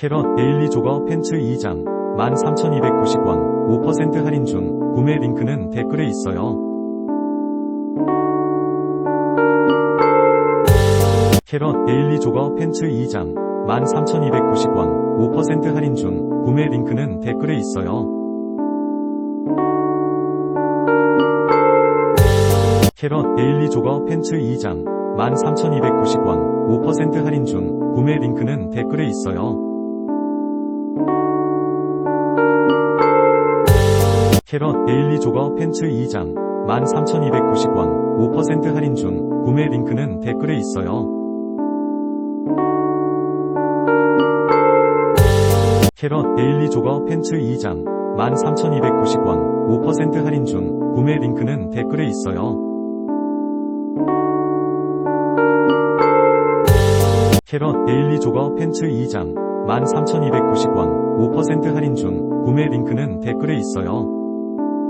캐럿 데일리 조거 팬츠 2장 13,290원 5% 할인 중 구매 링크는 댓글에 있어요. 캐럿 데일리 조거 팬츠 2장 13,290원 5% 할인 중 구매 링크는 댓글에 있어요. 캐럿 데일리 조거 팬츠 2장 13,290원 5% 할인 중 구매 링크는 댓글에 있어요. 캐럿 데일리 조거 팬츠 2장 13,290원 5% 할인 중 구매 링크는 댓글에 있어요. 캐럿 데일리 조거 팬츠 2장 13,290원 5% 할인 중 구매 링크는 댓글에 있어요. 캐럿 데일리 조거 팬츠 2장 13,290원 5% 할인 중 구매 링크는 댓글에 있어요.